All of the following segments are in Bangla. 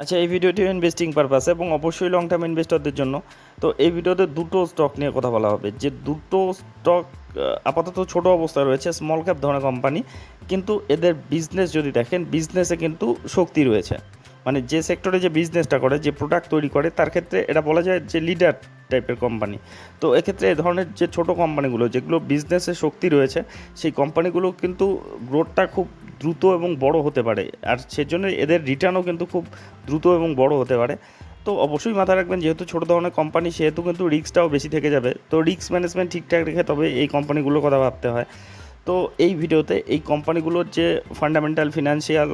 আচ্ছা এই ভিডিওটি ইনভেস্টিং পারপাস এবং অবশ্যই লং টার্ম ইনভেস্টরদের জন্য। তো এই ভিডিওতে দুটো স্টক নিয়ে কথা বলা হবে। যে দুটো স্টক আপাতত ছোট অবস্থায় রয়েছে স্মল ক্যাপ ধরনের কোম্পানি কিন্তু এদের বিজনেস যদি দেখেন বিজনেসে কিন্তু শক্তি রয়েছে। মানে যে সেক্টরে যে বিজনেসটা করে, যে প্রোডাক্ট তৈরি করে, তার ক্ষেত্রে এটা বলা যায় যে লিডার টাইপের কোম্পানি তো এক্ষেত্রে এ ধরনের যে ছোট কোম্পানিগুলো যেগুলো বিজনেসে শক্তি রয়েছে, সেই কোম্পানিগুলো কিন্তু গ্রোথটা খুব দ্রুত এবং বড় হতে পারে। আর সেজন্য এদের রিটার্নও কিন্তু খুব দ্রুত এবং বড় হতে পারে। তো অবশ্যই মাথায় রাখবেন, যেহেতু ছোটো ধরনের কোম্পানি সেহেতু কিন্তু রিস্কটাও বেশি থেকে যাবে। তো রিক্স ম্যানেজমেন্ট ঠিকঠাক রেখে তবে এই কোম্পানিগুলোর কথা ভাবতে হয়। তো এই ভিডিওতে এই কোম্পানিগুলোর যে ফান্ডামেন্টাল ফিনান্সিয়াল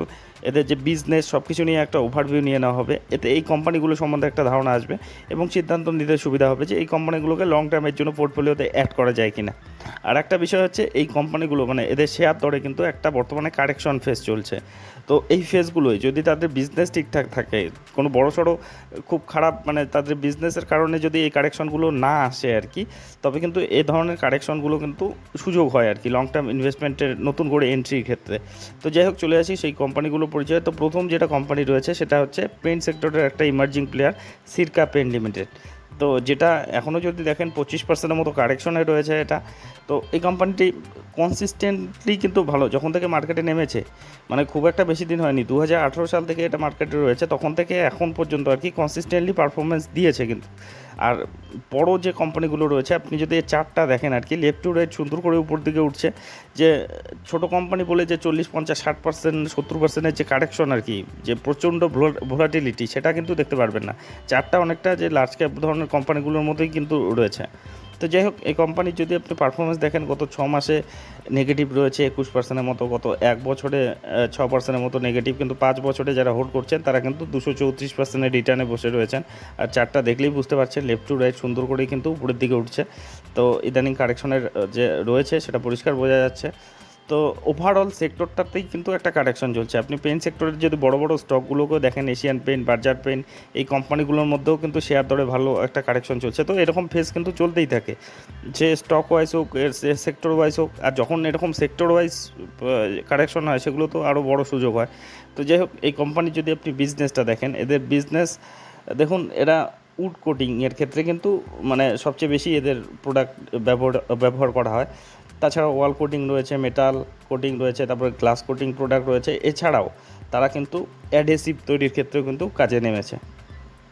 এদের যে বিজনেস সব কিছু নিয়ে একটা ওভারভিউ নিয়ে নেওয়া হবে। এতে এই কোম্পানিগুলো সম্বন্ধে একটা ধারণা আসবে এবং সিদ্ধান্ত নিতে সুবিধা হবে যে এই কোম্পানিগুলোকে লং টার্মের জন্য পোর্টফোলিওতে অ্যাড করা যায় কিনা। আর একটা বিষয় হচ্ছে এই কোম্পানিগুলো মানে এদের শেয়ার দরে কিন্তু একটা বর্তমানে কারেকশন ফেস চলছে। তো এই ফেজগুলোই যদি তাদের বিজনেস ঠিকঠাক থাকে, কোনো বড় সড়ো খুব খারাপ মানে তাদের বিজনেসের কারণে যদি এই কারেকশনগুলো না আসে আর কি, তবে কিন্তু এ ধরনের কারেকশনগুলো কিন্তু সুযোগ হয় আর কি লং টার্ম ইনভেস্টমেন্টের নতুন করে এন্ট্রির ক্ষেত্রে। তো যাই হোক, চলে আসি সেই কোম্পানিগুলো পরিচয়। তো প্রথম যেটা কোম্পানি রয়েছে সেটা হচ্ছে পেন্ট সেক্টরের একটা emerging player Sirca paint limited তো যেটা এখনও যদি দেখেন পঁচিশ পার্সেন্টের মতো কারেকশন রয়েছে এটা। তো এই কোম্পানিটি কনসিস্টেন্টলি কিন্তু ভালো। যখন থেকে মার্কেটে নেমেছে মানে খুব একটা বেশি দিন হয়নি দু হাজার আঠেরো সাল থেকে এটা মার্কেটে রয়েছে, তখন থেকে এখন পর্যন্ত আর কি কনসিস্টেন্টলি পারফরমেন্স দিয়েছে কিন্তু। আর বড় যে কোম্পানিগুলো রয়েছে, আপনি যদি এই চারটা দেখেন আর কি লেফট টু রাইট সুন্দর করে উপর দিকে উঠছে, যে ছোট কোম্পানি বলে যে চল্লিশ, পঞ্চাশ, ষাট পার্সেন্ট সত্তর পার্সেন্টের যে কারেকশন আর কি, যে প্রচণ্ড ভোলাটিলিটি সেটা কিন্তু দেখতে পারবেন না। চারটা অনেকটা যে লার্জ ক্যাপ ধরনের কোম্পানিগুলোর মধ্যেই কিন্তু রয়েছে। তো যাই হোক, এই কোম্পানির যদি আপনি পারফরমেন্স দেখেন, গত ছ মাসে নেগেটিভ রয়েছে একুশ পার্সেন্টের মতো, গত এক বছরে ছ পার্সেন্টের মতো নেগেটিভ কিন্তু পাঁচ বছরে যারা হোল্ড করছেন, তারা কিন্তু দুশো চৌত্রিশ পার্সেন্টের রিটার্নে বসে রয়েছেন। আর চারটা দেখলেই বুঝতে পারছেন লেফট টু রাইট সুন্দর করেই কিন্তু উপরের দিকে উঠছে। তো ইদানিং কারেকশনের যে রয়েছে, সেটা পরিষ্কার বোঝা যাচ্ছে। তো ওভারঅল সেক্টরটাতেই কিন্তু একটা কারেকশন চলছে। আপনি পেন সেক্টরের যদি বড় বড় স্টকগুলোকেও দেখেন এশিয়ান পেন বার্জার পেন এই কোম্পানিগুলোর মধ্যেও কিন্তু শেয়ার দরে ভালো একটা কারেকশন চলছে। তো এরকম ফেস কিন্তু চলতেই থাকে। যে স্টক ওয়াইজ হোক সেক্টর ওয়াইজ হোক, আর যখন এরকম সেক্টর ওয়াইজ কারেকশন হয়, সেগুলো তো আরও বড় সুযোগ হয়। তো যাই হোক, এই কোম্পানির যদি আপনি বিজনেসটা দেখেন, এদের বিজনেস দেখুন, এরা উড কোটিং এর ক্ষেত্রে কিন্তু মানে সবচেয়ে বেশি এদের প্রোডাক্ট ব্যবহার ব্যবহার করা হয়। তাছাড়া ওয়াল কোটিং রয়েছে মেটাল কোটিং রয়েছে, তারপরে গ্লাস কোটিং প্রোডাক্ট রয়েছে। এছাড়াও তারা কিন্তু অ্যাডহেসিভ তৈরির ক্ষেত্রেও কিন্তু কাজে নেমেছে।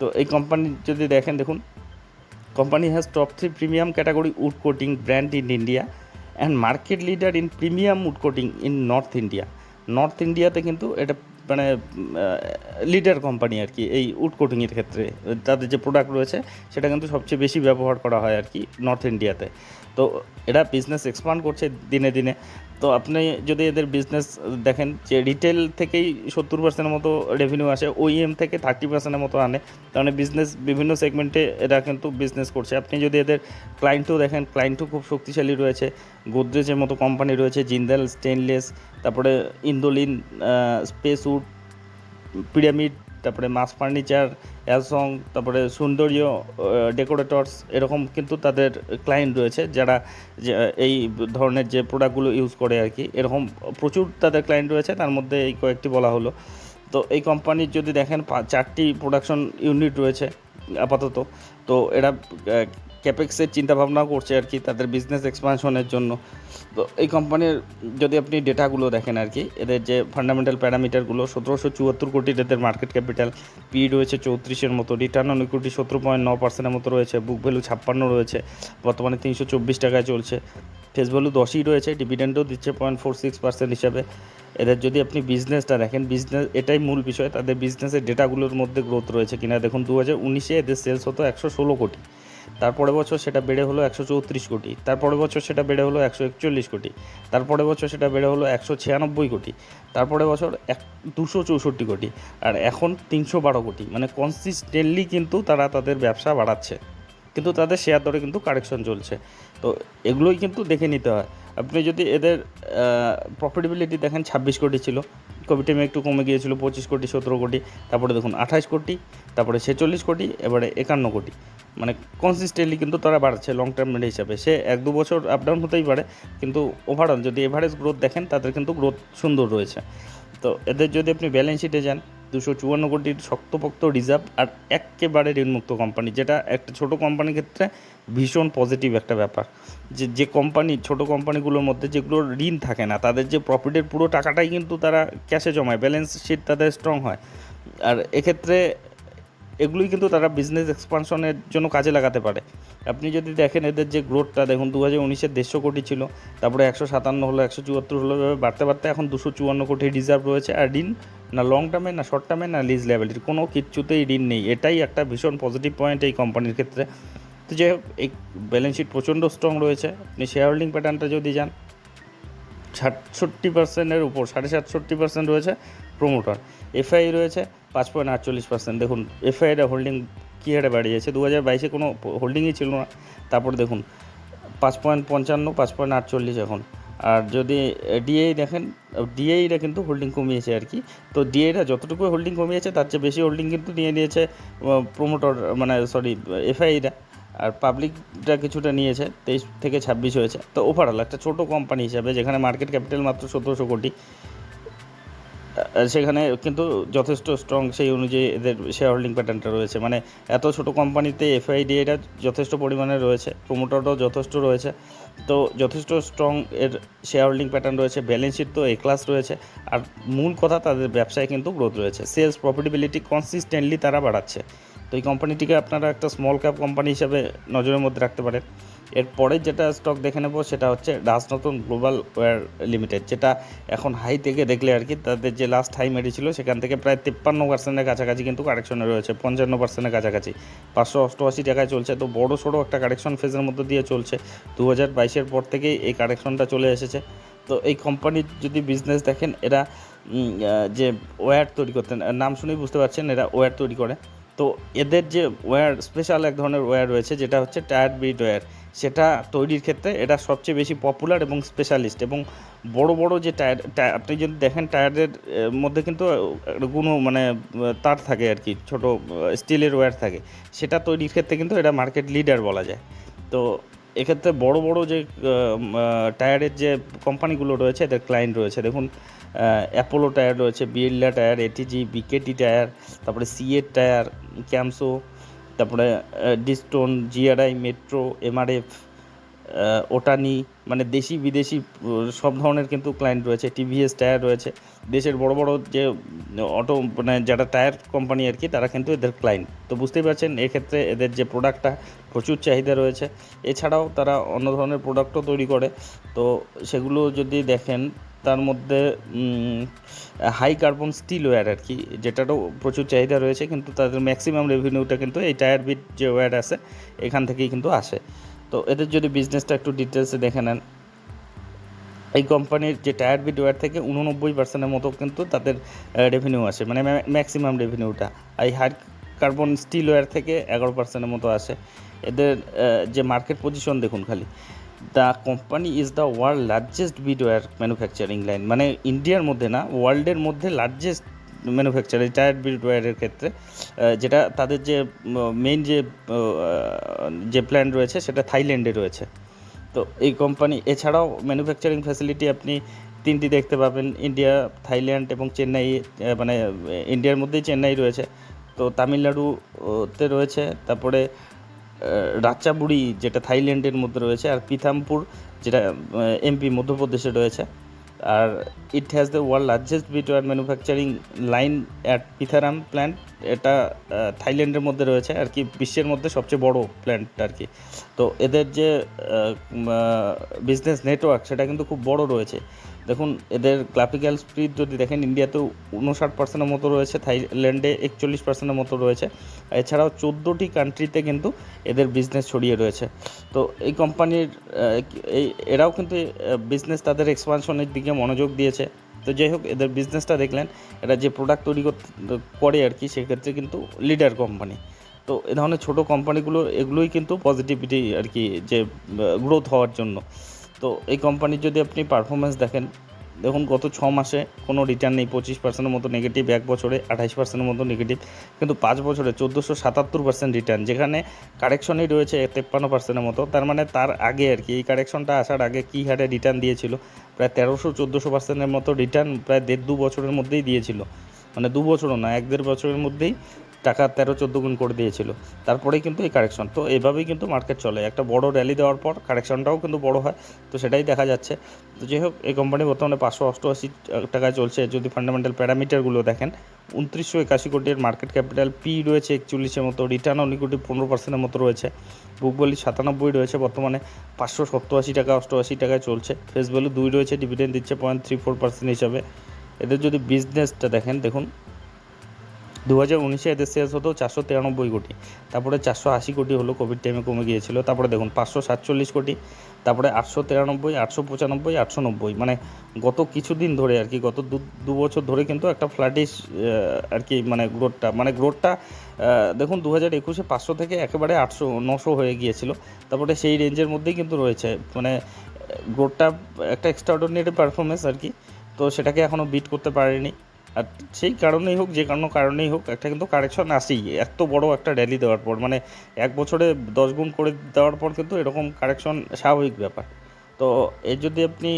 তো এই কোম্পানি যদি দেখেন, দেখুন company has top three premium category wood coating brand in India and market leader in premium wood coating in North India North ইন্ডিয়াতে কিন্তু এটা মানে লিডার কোম্পানি আর কি, এই উড কোটিংয়ের ক্ষেত্রে। তাদের যে প্রোডাক্ট রয়েছে, সেটা কিন্তু সবচেয়ে বেশি ব্যবহার করা হয় আর কি নর্থ ইন্ডিয়াতে তো। এরা বিজনেস এক্সপান্ড করছে দিনে দিনে। তো আপনি যদি এদের বিজনেস দেখেন যে রিটেল থেকেই সত্তর পার্সেন্টের মতো রেভিনিউ আসে ওইএম থেকে থার্টি পার্সেন্টের মতো আনে মানে বিজনেস বিভিন্ন সেগমেন্টে এরা কিন্তু বিজনেস করছে। আপনি যদি এদের ক্লায়েন্টও দেখেন ক্লায়েন্টও খুব শক্তিশালী রয়েছে গোদরেজের মতো কোম্পানি রয়েছে জিন্দাল স্টেনলেস তারপরে ইন্দোলিন স্পেস উড পিরামিড তারপরে মাস ফার্নিচার, অ্যালসং, তারপরে সৌন্দর্য ডেকোরেটরস, এরকম কিন্তু তাদের ক্লায়েন্ট রয়েছে যারা এই ধরনের যে প্রোডাক্টগুলো ইউজ করে আর কি এরকম প্রচুর তাদের ক্লায়েন্ট রয়েছে, তার মধ্যে এই কয়েকটি বলা হলো। তো এই কোম্পানির যদি দেখেন চারটি প্রোডাকশন ইউনিট রয়েছে আপাতত। তো এরা ক্যাপেক্সের চিন্তাভাবনাও করছে আর কি তাদের বিজনেস এক্সপানশনের জন্য। তো এই কোম্পানির যদি আপনি ডেটাগুলো দেখেন আর কি, এদের যে ফান্ডামেন্টাল প্যারামিটারগুলো সতেরোশো চুয়াত্তর কোটি এদের মার্কেট ক্যাপিটাল পি রয়েছে চৌত্রিশের মতো রিটার্ন অন ইকুইটি সতেরো পয়েন্ট ন পার্সেন্টের মতো রয়েছে বুক ভ্যালু ছাপ্পান্ন রয়েছে, বর্তমানে তিনশো চব্বিশ টাকায় চলছে। ফেস ভ্যালু দশই রয়েছে ডিভিডেন্ডও দিচ্ছে পয়েন্ট ফোর সিক্স পার্সেন্ট হিসাবে। এদের যদি আপনি বিজনেসটা দেখেন বিজনেস এটাই মূল বিষয়, তাদের বিজনেসের ডেটাগুলোর মধ্যে গ্রোথ রয়েছে কিনা। দেখুন দু হাজার উনিশে এদের সেলস হতো একশো ষোলো কোটি। তারপরে বছর সেটা বেড়ে হলো একশো চৌত্রিশ কোটি তারপরে বছর সেটা বেড়ে হলো একশো একচল্লিশ কোটি তারপরে বছর সেটা বেড়ে হলো একশো ছিয়ানব্বই কোটি তারপরে বছর এক, দুশো চৌষট্টি কোটি, আর এখন তিনশো বারো কোটি। মানে কনসিস্টেন্টলি কিন্তু তারা তাদের ব্যবসা বাড়াচ্ছে। কিন্তু তাদের শেয়ার দরে কিন্তু কারেকশন চলছে। তো এগুলোই কিন্তু দেখে নিতে হয়। আপনি যদি এদের প্রফিটেবিলিটি দেখেন, ছাব্বিশ কোটি ছিল। কোভিড টাইমে একটু কমে গিয়েছিল, পঁচিশ কোটি, সতেরো কোটি, তারপরে দেখুন আঠাশ কোটি, তারপরে ছেচল্লিশ কোটি, এবারে একান্ন কোটি। মানে কনসিস্টেন্টলি কিন্তু তারা বাড়ছে লং টার্ম হিসাবে। সে এক দু বছর আপ ডাউন হতেই পারে, কিন্তু ওভারঅল যদি এভারেজ গ্রোথ দেখেন, তাদের কিন্তু গ্রোথ সুন্দর রয়েছে। তো এদের যদি আপনি ব্যালেন্স শিটে যান দুশো চুয়ান্ন কোটির শক্তপোক্ত রিজার্ভ আর একেবারে ঋণমুক্ত কোম্পানি, যেটা একটা ছোট কোম্পানির ক্ষেত্রে ভীষণ পজিটিভ একটা ব্যাপার। যে যে কোম্পানি, ছোট কোম্পানিগুলোর মধ্যে যেগুলোর ঋণ থাকে না, তাদের যে প্রফিটের পুরো টাকাটাই কিন্তু তারা ক্যাশে জমায় ব্যালেন্স শিট তাদের স্ট্রং হয়। আর এক্ষেত্রে এগুলোই কিন্তু তারা বিজনেস এক্সপানশনের জন্য কাজে লাগাতে পারে। আপনি যদি দেখেন এদের যে গ্রোথটা দেখুন দু হাজার উনিশের দেড়শো কোটি ছিল, তারপরে একশো সাতান্ন হলো, একশো চুয়াত্তর হলো বাড়তে বাড়তে এখন দুশো চুয়ান্ন কোটি রিজার্ভ রয়েছে। আর ঋণ, না লং টার্মে না শর্ট টার্মে না লিজ লেভেলের কোনো কিচ্ছুতেই ঋণ নেই। এটাই একটা ভীষণ পজিটিভ পয়েন্ট এই কোম্পানির ক্ষেত্রে। তো হোক, এই ব্যালেন্স শিট প্রচণ্ড স্ট্রং রয়েছে। আপনি শেয়ার হোল্ডিং প্যাটার্নটা যদি যান সাতষট্টি পার্সেন্টের উপর, সাড়ে সাতষট্টি পার্সেন্ট রয়েছে প্রোমোটার এফআই রয়েছে পাঁচ পয়েন্ট আটচল্লিশ পার্সেন্ট দেখুন এফআইটা হোল্ডিং কী হারে বাড়িয়েছে? দু হাজার বাইশে কোনো হোল্ডিংই ছিল না। তারপর দেখুন, পাঁচ পয়েন্ট পঞ্চান্ন, পাঁচ পয়েন্ট আটচল্লিশ এখন। আর যদি ডিএই দেখেন ডিএইটা কিন্তু হোল্ডিং কমিয়েছে আর কি। তো ডিএইটা যতটুকু হোল্ডিং কমিয়েছে, তার চেয়ে বেশি হোল্ডিং কিন্তু নিয়ে নিয়েছে প্রোমোটর মানে সরি এফআইরা আর পাবলিকটা কিছুটা নিয়েছে, তেইশ থেকে ছাব্বিশ হয়েছে। তো ওভারঅল একটা ছোটো কোম্পানি হিসাবে, যেখানে মার্কেট ক্যাপিটাল মাত্র সতেরোশো কোটি। সেখানে কিন্তু যথেষ্ট স্ট্রং সেই অনুযায়ী এদের শেয়ার হোল্ডিং প্যাটার্নটা রয়েছে। মানে এত ছোট কোম্পানিতে এফআইডিএটা যথেষ্ট পরিমাণে রয়েছে প্রোমোটারটাও যথেষ্ট রয়েছে। তো যথেষ্ট স্ট্রং এর শেয়ার হোল্ডিং প্যাটার্ন রয়েছে ব্যালেন্স শিট তো এ ক্লাস রয়েছে। আর মূল কথা তাদের ব্যবসায় কিন্তু গ্রোথ রয়েছে। সেলস প্রফিটেবিলিটি কনসিস্টেন্টলি তারা বাড়াচ্ছে। তো এই কোম্পানিটিকে আপনারা একটা স্মল ক্যাপ কোম্পানি হিসাবে নজরের মধ্যে রাখতে পারেন। এরপরে যেটা স্টক দেখে নেব সেটা হচ্ছে রাজনতন গ্লোবাল ওয়্যার লিমিটেড যেটা এখন হাই থেকে দেখলে আর কি, তাদের যে লাস্ট হাই মেরেছিল সেখান থেকে প্রায় তিপ্পান্ন পার্সেন্টের কাছাকাছি কিন্তু কারেকশনে রয়েছে, পঞ্চান্ন পার্সেন্টের কাছাকাছি। পাঁচশো অষ্টআশি টাকায় চলছে, তো বড় সড়ো একটা কারেকশন ফেজের মধ্যে দিয়ে চলছে। দু হাজার বাইশের পর থেকেই এই কারেকশনটা চলে এসেছে। তো এই কোম্পানির যদি বিজনেস দেখেন, এরা যে ওয়্যার তৈরি করতেন নাম শুনেই বুঝতে পারছেন, এরা ওয়্যার তৈরি করে। তো এদের যে ওয়্যার স্পেশাল এক ধরনের ওয়্যার রয়েছে, যেটা হচ্ছে টায়ার বিট ওয়্যার সেটা তৈরির ক্ষেত্রে এটা সবচেয়ে বেশি পপুলার এবং স্পেশালিস্ট এবং বড় বড় যে টায়ার আপনি যদি দেখেন টায়ারের মধ্যে কিন্তু কোনো মানে তার থাকে আর কি, ছোট স্টিলের ওয়্যার থাকে। সেটা তৈরির ক্ষেত্রে কিন্তু এটা মার্কেট লিডার বলা যায়। তো এক্ষেত্রে বড় বড় যে টায়ারের যে কোম্পানিগুলো রয়েছে, এদের ক্লায়েন্ট রয়েছে। দেখুন অ্যাপোলো টায়ার রয়েছে বিএলডা টায়ার এটিজি বিকেটি টায়ার, তারপরে সিএর টায়ার ক্যামসো তারপরে ডিস্টোন জিআরআই মেট্রো এমআরএফ ওটানি মানে দেশি বিদেশি সব ধরনের কিন্তু ক্লায়েন্ট রয়েছে টিভিএস টায়ার রয়েছে। দেশের বড় বড় যে অটো মানে যারা টায়ার কোম্পানি আর কি, তারা কিন্তু এদের ক্লায়েন্ট তো বুঝতেই পারছেন, এক্ষেত্রে এদের যে প্রোডাক্টটা প্রচুর চাহিদা রয়েছে। এছাড়াও তারা অন্য ধরনের প্রোডাক্টও তৈরি করে। তো সেগুলো যদি দেখেন, তার মধ্যে হাই কার্বন স্টিল ওয়্যার আর কি, যেটারও প্রচুর চাহিদা রয়েছে, কিন্তু তাদের ম্যাক্সিমাম রেভিনিউটা কিন্তু এই টায়ার বিট যে ওয়্যার আছে, এখান থেকেই কিন্তু আসে। তো এদের যদি বিজনেসটা একটু ডিটেলসে দেখে নেন, এই কোম্পানির যে টায়ার বিট ওয়্যার থেকে উননব্বই পার্সেন্টের মতো কিন্তু তাদের রেভিনিউ আসে মানে ম্যাক্সিমাম রেভিনিউটা এই হাই কার্বন স্টিল ওয়্যার থেকে এগারো পার্সেন্টের মতো আসে। এদের যে মার্কেট পজিশন দেখুন খালি the company is the world largest bead wire manufacturing line মানে ইন্ডিয়ার মধ্যে না ওয়ার্ল্ডের মধ্যে লার্জেস্ট ম্যানুফ্যাকচার এই টায়ার বিট ওয়্যারের ক্ষেত্রে যেটা তাদের যে মেইন যে যে প্ল্যান রয়েছে সেটা থাইল্যান্ডে রয়েছে। তো এই কোম্পানি এছাড়াও ম্যানুফ্যাকচারিং ফ্যাসিলিটি আপনি তিনটি দেখতে পাবেন ইন্ডিয়া থাইল্যান্ড এবং চেন্নাই মানে ইন্ডিয়ার মধ্যেই চেন্নাই রয়েছে। তো তামিলনাড়ুতে রয়েছে তারপরে আহ, রাচ্চাবুড়ি যেটা থাইল্যান্ডের মধ্যে রয়েছে আর পিথামপুর যেটা এমপি মধ্যপ্রদেশে রয়েছে। আর it has the world largest bead wire manufacturing line at পিথারাম plant এটা থাইল্যান্ডের মধ্যে রয়েছে আর কি, বিশ্বের মধ্যে সবচেয়ে বড় প্ল্যান্ট আর কি। তো এদের যে বিজনেস নেটওয়ার্ক সেটা কিন্তু খুব বড় রয়েছে। দেখুন, এদের ক্লাপিক্যাল স্পিড যদি দেখেন, ইন্ডিয়াতেও উনষাট পার্সেন্টের মতো রয়েছে, থাইল্যান্ডে একচল্লিশ পার্সেন্টের মতো রয়েছে। এছাড়াও চোদ্দোটি কান্ট্রিতে কিন্তু এদের বিজনেস ছড়িয়ে রয়েছে। তো এই কোম্পানির এই, এরাও কিন্তু বিজনেস তাদের এক্সপানশনের দিকে মনোযোগ দিয়েছে। তো যাই হোক, এদের বিজনেসটা দেখলেন, এরা যে প্রোডাক্ট তৈরি করে আর কি, সেক্ষেত্রে কিন্তু লিডার কোম্পানি তো এ ধরনের ছোটো কোম্পানিগুলো এগুলোই কিন্তু পজিটিভিটি আর কি, যে গ্রোথ হওয়ার জন্য। তো এই কোম্পানির যদি আপনি পারফরমেন্স দেখেন, দেখুন গত ছ মাসে কোনো রিটার্ন নেই, পঁচিশ পার্সেন্টের মতো নেগেটিভ এক বছরে আঠাইশ পার্সেন্টের মতো নেগেটিভ কিন্তু পাঁচ বছরে চোদ্দোশো সাতাত্তর পার্সেন্ট রিটার্ন যেখানে কারেকশনই রয়েছে তেপ্পান্ন পার্সেন্টের মতো, তার মানে তার আগে আর কি, এই কারেকশনটা আসার আগে কী হারে রিটার্ন দিয়েছিল? প্রায় তেরোশো চোদ্দোশো পার্সেন্টের মতো রিটার্ন প্রায় দেড় দু বছরের মধ্যেই দিয়েছিল। মানে দু বছরও না, এক দেড় বছরের মধ্যেই টাকা তেরো, চোদ্দ গুণ করে দিয়েছিল। তারপরেই কিন্তু এই কারেকশন তো এভাবেই কিন্তু মার্কেট চলে। একটা বড় র্যালি দেওয়ার পর কারেকশনটাও কিন্তু বড় হয়। তো সেটাই দেখা যাচ্ছে। তো যাই হোক, এই কোম্পানি বর্তমানে পাঁচশো অষ্টআশি টাকায় চলছে। যদি ফান্ডামেন্টাল প্যারামিটারগুলো দেখেন, উনত্রিশশো একাশি কোটির মার্কেট ক্যাপিটাল পি রয়েছে একচল্লিশের মতো রিটার্ন অন ইকুইটি পনেরো পার্সেন্টের মতো রয়েছে। বুক ভ্যালু সাতানব্বই রয়েছে বর্তমানে। পাঁচশো সপ্তআশি টাকা, অষ্টআশি টাকায় চলছে। ফেস ভ্যালু দুই রয়েছে ডিভিডেন্ড দিচ্ছে পয়েন্ট থ্রি ফোর পার্সেন্ট হিসাবে। এদের যদি বিজনেসটা দেখেন, দেখুন দু হাজার উনিশে এদের হতো চারশো তিরানব্বই কোটি। তারপরে চারশো আশি কোটি হলো কোভিড টাইমে কমে গিয়েছিল। তারপরে দেখুন, পাঁচশো সাতচল্লিশ কোটি, তারপরে আটশো তিরানব্বই, আটশো পঁচানব্বই, আটশো নব্বই। মানে গত কিছুদিন ধরে আর কি, গত দু দু বছর ধরে কিন্তু একটা ফ্ল্যাটিশ আর কি মানে গ্রোথটা মানে গ্রোথটা দেখুন দু হাজার একুশে পাঁচশো থেকে একেবারে আটশো, নশো হয়ে গিয়েছিল। তারপরে সেই রেঞ্জের মধ্যেই কিন্তু রয়েছে। মানে গ্রোথটা একটা এক্সট্রাঅর্ডিনারি পারফরমেন্স আর কি। তো সেটাকে এখনও বিট করতে পারেনি। আর সেই কারণেই হোক, যে কোনো কারণেই হোক, একটা কিন্তু কারেকশন আসেই। এত বড় একটা র্যালি দেওয়ার পর মানে এক বছরে দশ গুণ করে দেওয়ার পর কিন্তু এরকম কারেকশন স্বাভাবিক ব্যাপার। তো এর যদি আপনি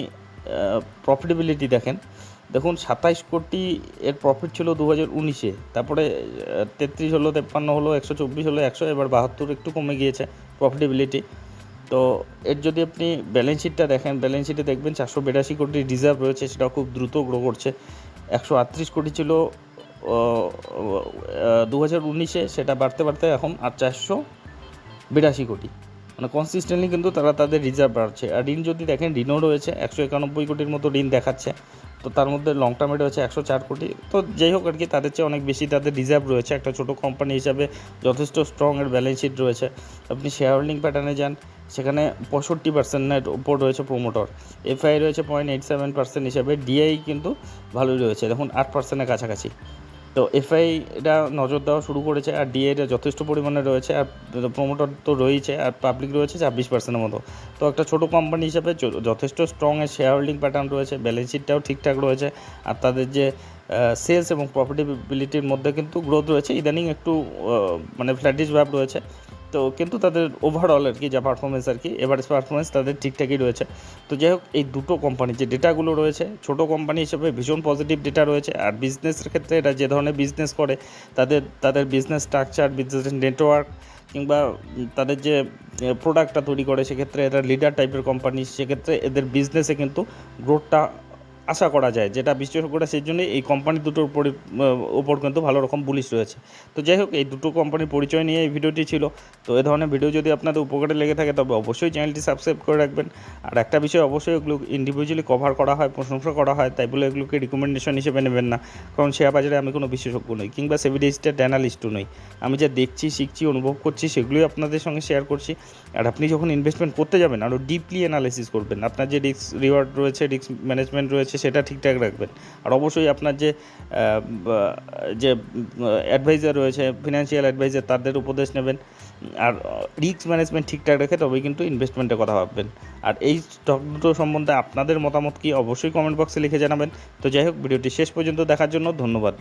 প্রফিটেবিলিটি দেখেন, দেখুন সাতাইশ কোটি এর প্রফিট ছিল দু হাজার উনিশে, তারপরে তেত্রিশ হলো, তেপ্পান্ন হলো, একশো চব্বিশ হলো, একশো, এবার বাহাত্তর একটু কমে গিয়েছে প্রফিটেবিলিটি তো এর যদি আপনি ব্যালেন্স শিটটা দেখেন ব্যালেন্স শিটে দেখবেন চারশো বিরাশি কোটি রিজার্ভ রয়েছে সেটা খুব দ্রুত গ্রো করছে। একশো আটত্রিশ কোটি ছিল দু হাজার উনিশে, সেটা বাড়তে বাড়তে এখন আর চারশো বিরাশি কোটি। মানে কনসিস্টেন্টলি কিন্তু তারা তাদের রিজার্ভ বাড়ছে। আর ঋণ যদি দেখেন, ঋণও রয়েছে, একশো একানব্বই কোটির মতো ঋণ দেখাচ্ছে। তো তার মধ্যে লং টার্মে রয়েছে একশো চার কোটি। তো যাই হোক আর কি, তাদের চেয়ে অনেক বেশি তাদের রিজার্ভ রয়েছে। একটা ছোটো কোম্পানি হিসাবে যথেষ্ট স্ট্রং এর ব্যালেন্স শিট রয়েছে। আপনি শেয়ার হোল্ডিং প্যাটার্নে যান সেখানে পঁয়ষট্টি পার্সেন্টের ওপর রয়েছে প্রোমোটর এফআই রয়েছে পয়েন্ট এইট সেভেন পার্সেন্ট হিসাবে ডিআই কিন্তু ভালোই রয়েছে। দেখুন, আট পার্সেন্টের কাছাকাছি। তো এফআই এটা নজর দেওয়া শুরু করেছে আর ডিএটা যথেষ্ট পরিমাণে রয়েছে আর প্রোমোটর তো রয়েছে আর পাবলিক রয়েছে ছাব্বিশ পার্সেন্টের মতো। তো একটা ছোটো কোম্পানি হিসাবে যথেষ্ট স্ট্রং এর শেয়ার হোল্ডিং প্যাটার্ন রয়েছে ব্যালেন্স শিটটাও ঠিকঠাক রয়েছে আর তাদের যে সেলস এবং প্রফিটেবিলিটির মধ্যে কিন্তু গ্রোথ রয়েছে। ইদানিং একটু মানে ফ্ল্যাটিশ ভাব রয়েছে। তো কিন্তু তাদের ওভারঅল আর কি যা পারফরমেন্স আর কি এভারেজ পারফরমেন্স তাদের ঠিকঠাকই রয়েছে। তো যাই হোক, এই দুটো কোম্পানি যে ডেটাগুলো রয়েছে, ছোট কোম্পানি হিসেবে ভীষণ পজিটিভ ডেটা রয়েছে। আর বিজনেসের ক্ষেত্রে এটা যে ধরনের বিজনেস করে, তাদের তাদের বিজনেস স্ট্রাকচার বিজনেস নেটওয়ার্ক কিংবা তাদের যে প্রোডাক্টটা তৈরি করে, সেক্ষেত্রে এরা লিডার টাইপের কোম্পানি সেক্ষেত্রে এদের বিজনেসে কিন্তু গ্রোথটা আশা করা যায়, যেটা বিশেষজ্ঞরা সেই জন্যই এই কোম্পানি দুটোর উপরে ওপর কিন্তু ভালো রকম বুলিশ রয়েছে। তো যাই হোক, এই দুটো কোম্পানির পরিচয় নিয়ে এই ভিডিওটি ছিল। তো এ ধরনের ভিডিও যদি আপনাদের উপকারে লেগে থাকে, তবে অবশ্যই চ্যানেলটি সাবস্ক্রাইব করে রাখবেন। আর একটা বিষয় অবশ্যই এগুলো ইন্ডিভিজুয়ালি কভার করা হয়, প্রশংসা করা হয়, তাই বলে এগুলোকে রিকমেন্ডেশন হিসেবে নেবেন না। কারণ শেয়ার বাজারে আমি কোনো বিশেষজ্ঞ নই, কিংবা সেভিডেস্টেড অ্যানালিস্টও নই। আমি যা দেখছি, শিখছি, অনুভব করছি, সেগুলোই আপনাদের সঙ্গে শেয়ার করছি। আর আপনি যখন ইনভেস্টমেন্ট করতে যাবেন আরও ডিপলি অ্যানালিসিস করবেন। আপনার যে রিস্ক রিওয়ার্ড রয়েছে রিস্ক ম্যানেজমেন্ট রয়েছে সেটা ঠিকঠাক রাখবেন। আর অবশ্যই আপনার যে যে অ্যাডভাইজার রয়েছে ফিনান্সিয়াল অ্যাডভাইজার তাদের উপদেশ নেবেন। আর রিস্ক ম্যানেজমেন্ট ঠিকঠাক রেখে তবেই কিন্তু ইনভেস্টমেন্টের কথা ভাববেন। আর এই স্টক দুটো সম্বন্ধে আপনাদের মতামত কি অবশ্যই কমেন্ট বক্সে লিখে জানাবেন। তো যাই হোক, ভিডিওটি শেষ পর্যন্ত দেখার জন্য ধন্যবাদ।